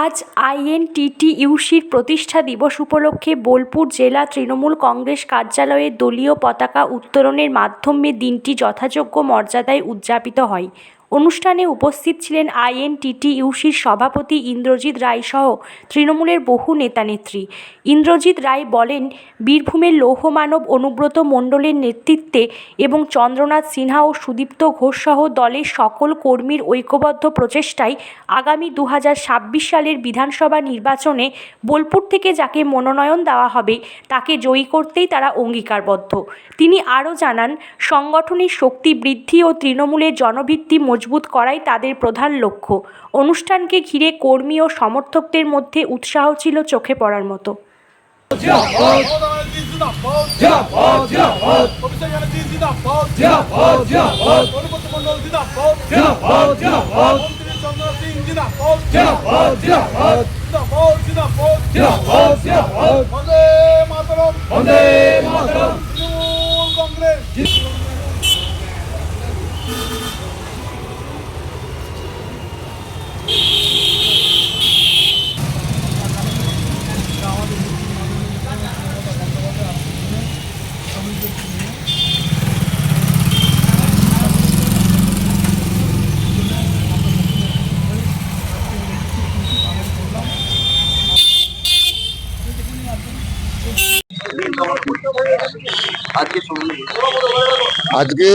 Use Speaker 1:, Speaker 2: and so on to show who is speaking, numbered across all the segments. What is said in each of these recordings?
Speaker 1: আজ আইএনটিটিইউসির প্রতিষ্ঠা দিবস উপলক্ষে বোলপুর জেলা তৃণমূল কংগ্রেস কার্যালয়ে দলীয় পতাকা উত্তোলনের মাধ্যমে দিনটি যথাযোগ্য মর্যাদায় উদযাপিত হয়। অনুষ্ঠানে উপস্থিত ছিলেন আইএনটিটিইউসির সভাপতি ইন্দ্রজিৎ রায় সহ তৃণমূলের বহু নেতানেত্রী ইন্দ্রজিৎ রায় বলেন, বীরভূমের লৌহমানব অনুব্রত মণ্ডলের নেতৃত্বে এবং চন্দ্রনাথ সিনহা ও সুদীপ্ত ঘোষ সহ দলের সকল কর্মীর ঐক্যবদ্ধ প্রচেষ্টায় আগামী দু হাজার ছাব্বিশ সালের বিধানসভা নির্বাচনে বোলপুর থেকে যাকে মনোনয়ন দেওয়া হবে, তাকে জয়ী করতেই তারা অঙ্গীকারবদ্ধ। তিনি আরও জানান, সংগঠনের শক্তি বৃদ্ধি ও তৃণমূলের জনভিত্তি মজবুত করাই তাদের প্রধান লক্ষ্য। অনুষ্ঠানকে ঘিরে কর্মী ও সমর্থকদের মধ্যে উৎসাহ ছিল চোখে পড়ার মতো
Speaker 2: ব্যানার্জি জিন্দাবাদ জিন্দাবাদ জিন্দাবাদ অনুপত মণ্ডল জিন্দাবাদ জিন্দাবাদ জিন্দাবাদ মন্ত্রী চন্দ্র সিং জিন্দাবাদ জিন্দাবাদ জিন্দাবাদ জিন্দাবাদ জিন্দাবাদ জিন্দাবাদ জিন্দাবাদ বন্দে মাতরম বন্দে মাতরম তৃণমূল কংগ্রেস
Speaker 3: আজকে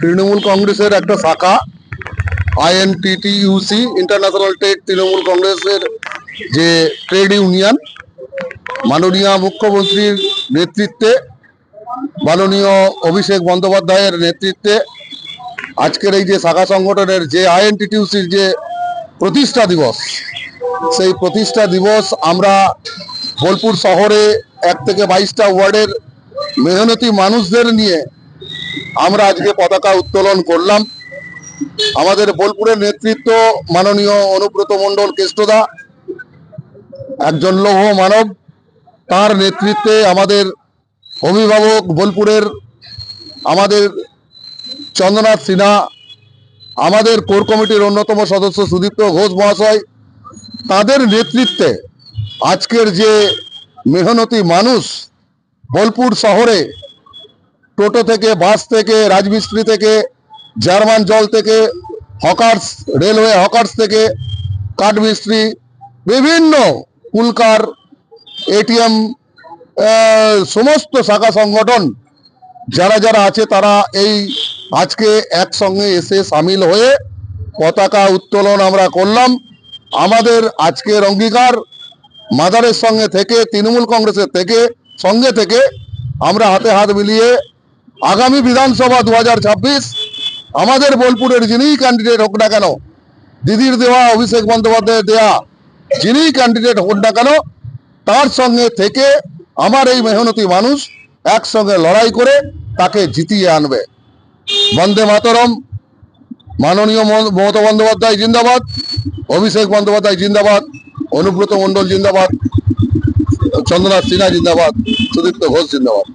Speaker 3: তৃণমূল কংগ্রেসের একটা শাখা আইএনটিটিইউসি ইন্টারন্যাশনাল ট্রেড তৃণমূল কংগ্রেসের যে ট্রেড ইউনিয়ন মাননীয় মুখ্যমন্ত্রীর নেতৃত্বে, মাননীয় অভিষেক বন্দ্যোপাধ্যায়ের নেতৃত্বে আজকের এই যে শাখা সংগঠনের যে আইএনটিটিউসির যে প্রতিষ্ঠা দিবস, সেই প্রতিষ্ঠা দিবস আমরা বোলপুর শহরে এক থেকে বাইশটা ওয়ার্ডের মেহনতি মানুষদের নিয়ে আমরা আজকে পতাকা উত্তোলন করলাম। আমাদের বোলপুরের নেতৃত্ব মাননীয় অনুব্রত মণ্ডল কেষ্টদা, একজন লৌহ মানব, তার নেতৃত্বে আমাদের অভিভাবক বোলপুরের আমাদের চন্দ্রনাথ সিনহা, আমাদের কোর কমিটির অন্যতম সদস্য সুদীপ্ত ঘোষ মহাশয়, তাদের নেতৃত্বে আজকের যে মেহনতি মানুষ বোলপুর শহরে, টোটো থেকে, বাস থেকে, রাজমিস্ত্রি থেকে, জার্মান জল থেকে, হকার্স, রেলওয়ে হকার্স থেকে, কাঠমিস্ত্রি, বিভিন্ন কুলকার, এটিএম সমস্ত শাখা সংগঠন, যারা যারা আছে তারা এই আজকে একসঙ্গে এসে সামিল হয়ে পতাকা উত্তোলন আমরা করলাম। আমাদের আজকের অঙ্গীকার মাদারের সঙ্গে থেকে, তৃণমূল কংগ্রেসের থেকে, সঙ্গে থেকে আমরা হাতে হাত মিলিয়ে আগামী বিধানসভা দু হাজার ছাব্বিশ, আমাদের বোলপুরের যিনিই ক্যান্ডিডেট হোক না কেন, দিদির দেওয়া, অভিষেক বন্দ্যোপাধ্যায়ের দেওয়া যিনিই ক্যান্ডিডেট হোক না কেন, তার সঙ্গে থেকে আমার এই মেহনতি মানুষ একসঙ্গে লড়াই করে তাকে জিতিয়ে আনবে। বন্দে মাতরম। মাননীয় মমতা বন্দ্যোপাধ্যায় জিন্দাবাদ, অভিষেক বন্দ্যোপাধ্যায় জিন্দাবাদ, অনুব্রত মণ্ডল জিন্দাবাদ, চন্দ্রনাথ সিনহা জিন্দাবাদ, সুদীপ্ত ঘোষ জিন্দাবাদ।